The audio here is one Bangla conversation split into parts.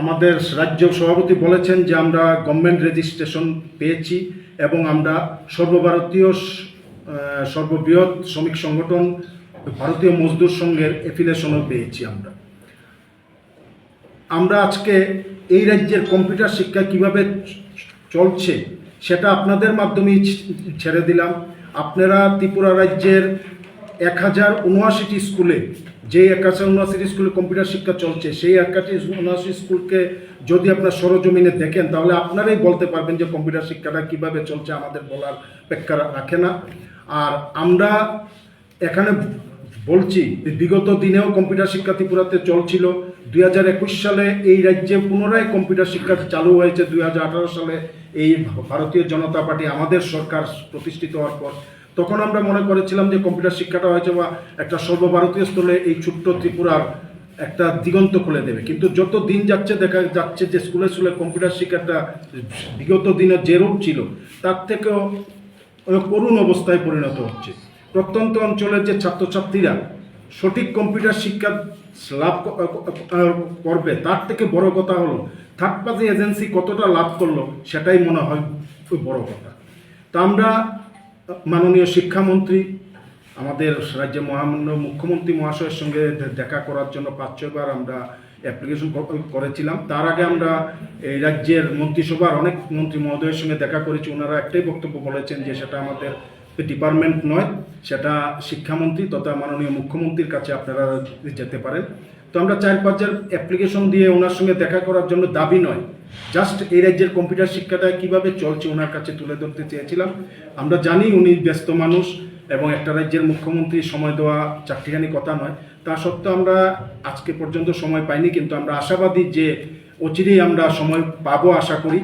আমাদের রাজ্য সভাপতি বলেছেন যে আমরা গভর্নমেন্ট রেজিস্ট্রেশন পেয়েছি এবং আমরা সর্বভারতীয় সর্ববৃহৎ শ্রমিক সংগঠন ভারতীয় মজদুর সংঘের এফিলেশনও পেয়েছি আমরা। আমরা আজকে এই রাজ্যের কম্পিউটার শিক্ষা কীভাবে চলছে সেটা আপনাদের মাধ্যমেই ছেড়ে দিলাম। আপনারা ত্রিপুরা রাজ্যের এক হাজার উনআশিটি স্কুলে যে এক হাজার উনআশিটি স্কুলে কম্পিউটার শিক্ষা চলছে, সেই একাটি উনআশি স্কুলকে যদি আপনার সরজমিনে দেখেন, তাহলে আপনারাই বলতে পারবেন যে কম্পিউটার শিক্ষাটা কীভাবে চলছে আমাদের বলার অপেক্ষা রাখে না। আর আমরা এখানে বলছি, বিগত দিনেও কম্পিউটার শিক্ষা ত্রিপুরাতে চলছিল। দুই হাজার একুশ সালে এই রাজ্যে পুনরায় কম্পিউটার শিক্ষা চালু হয়েছে। দুই হাজার আঠারো সালে এই ভারতীয় জনতা পার্টি আমাদের সরকার প্রতিষ্ঠিত হওয়ার পর তখন আমরা মনে করেছিলাম যে কম্পিউটার শিক্ষাটা হয়তো বা একটা সর্বভারতীয় স্তরে এই ছোট্ট ত্রিপুরার একটা দিগন্ত খুলে দেবে। কিন্তু যত দিন যাচ্ছে, দেখা যাচ্ছে যে স্কুলে স্কুলে কম্পিউটার শিক্ষাটা বিগত দিনে যেরূপ ছিল, তার থেকেও করুণ অবস্থায় পরিণত হচ্ছে। প্রত্যন্ত অঞ্চলের যে ছাত্রছাত্রীরা সঠিক কম্পিউটার শিক্ষা লাভ করবে, তার থেকে বড় কথা হলো থার্ড পার্টি এজেন্সি কতটা লাভ করল, সেটাই মনে হয় খুব বড় কথা। তা আমরা মাননীয় শিক্ষামন্ত্রী, আমাদের রাজ্যের মহামান্য মুখ্যমন্ত্রী মহাশয়ের সঙ্গে দেখা করার জন্য পাঁচ ছয়বার আমরা অ্যাপ্লিকেশন করেছিলাম। তার আগে আমরা এই রাজ্যের মন্ত্রিসভার অনেক মন্ত্রী মহোদয়ের সঙ্গে দেখা করেছি। ওনারা একটাই বক্তব্য বলেছেন যে সেটা আমাদের ডিপার্টমেন্ট নয়, সেটা শিক্ষামন্ত্রী তথা মাননীয় মুখ্যমন্ত্রীর কাছে আপনারা যেতে পারেন। তো আমরা চার পাঁচের অ্যাপ্লিকেশন দিয়ে ওনার সঙ্গে দেখা করার জন্য দাবি নয়। জাস্ট এই রাজ্যের কম্পিউটার শিক্ষাটা কীভাবে চলছে ওনার কাছে তুলে ধরতে চেয়েছিলাম। আমরা জানি উনি ব্যস্ত মানুষ এবং একটা রাজ্যের মুখ্যমন্ত্রী সময় দেওয়া চারটিখানি কথা নয়। তা সত্ত্বেও আমরা আজকে পর্যন্ত সময় পাইনি, কিন্তু আমরা আশাবাদী যে অচিরেই আমরা সময় পাবো আশা করি।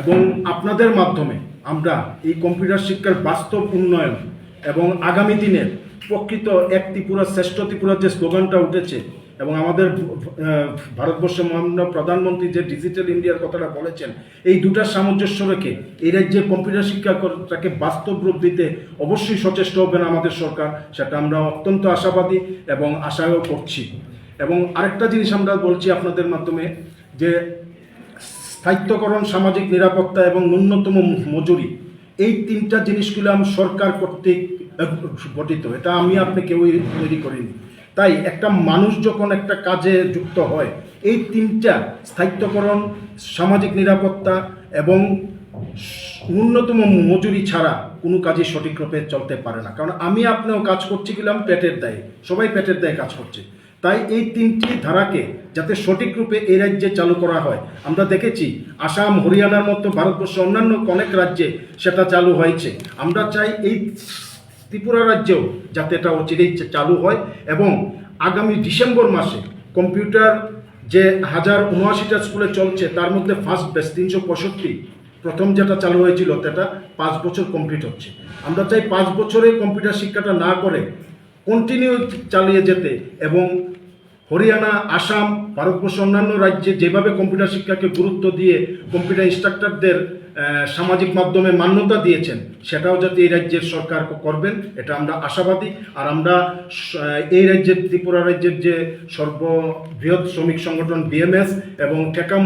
এবং আপনাদের মাধ্যমে আমরা এই কম্পিউটার শিক্ষার বাস্তব উন্নয়ন এবং আগামী দিনের প্রকৃত এক ত্রিপুরা শ্রেষ্ঠ ত্রিপুরার যে স্লোগানটা উঠেছে এবং আমাদের ভারতবর্ষের মাননীয় প্রধানমন্ত্রী যে ডিজিটাল ইন্ডিয়ার কথাটা বলেছেন, এই দুটার সামঞ্জস্য রেখে এই রাজ্যে কম্পিউটার শিক্ষাটাকে বাস্তব রূপ দিতে অবশ্যই সচেষ্ট হবেন আমাদের সরকার, সেটা আমরা অত্যন্ত আশাবাদী এবং আশাও করছি। এবং আরেকটা জিনিস আমরা বলছি আপনাদের মাধ্যমে, যে স্থায়িত্বকরণ, সামাজিক নিরাপত্তা এবং ন্যূনতম মজুরি, এই তিনটা জিনিসগুলো আমি সরকার কর্তৃক গঠিত। এটা আমি আপনি কেউই তৈরি করিনি। তাই একটা মানুষ যখন একটা কাজে যুক্ত হয়, এই তিনটা স্থায়িত্বকরণ, সামাজিক নিরাপত্তা এবং ন্যূনতম মজুরি ছাড়া কোনো কাজই সঠিক রূপে চলতে পারে না। কারণ আমি আপনিও কাজ করছি গেলাম, পেটের দায়ে। সবাই পেটের দায়ে কাজ করছে। তাই এই তিনটি ধারাকে যাতে সঠিক রূপে এই রাজ্যে চালু করা হয়, আমরা দেখেছি আসাম, হরিয়ানার মতো ভারতবর্ষের অন্যান্য অনেক রাজ্যে সেটা চালু হয়েছে। আমরা চাই এই ত্রিপুরা রাজ্যেও যাতে এটা অচিরেই চালু হয় এবং আগামী ডিসেম্বর মাসে কম্পিউটার যে হাজার উনআশিটা স্কুলে চলছে, তার মধ্যে ফার্স্ট বেস তিনশো পঁয়ষট্টি, প্রথম যেটা চালু হয়েছিল সেটা পাঁচ বছর কমপ্লিট হচ্ছে। আমরা চাই পাঁচ বছরে কম্পিউটার শিক্ষাটা না করে কন্টিনিউ চালিয়ে যেতে এবং হরিয়ানা, আসাম, ভারতবর্ষ অন্যান্য রাজ্যে যেভাবে কম্পিউটার শিক্ষাকে গুরুত্ব দিয়ে কম্পিউটার ইনস্ট্রাক্টরদের সামাজিক মাধ্যমে মান্যতা দিয়েছেন, সেটাও যাতে এই রাজ্যের সরকার করবেন, এটা আমরা আশাবাদী। আর আমরা এই রাজ্যের, ত্রিপুরা রাজ্যের যে সর্ববৃহৎ শ্রমিক সংগঠন বিএমএস এবং ঠেকা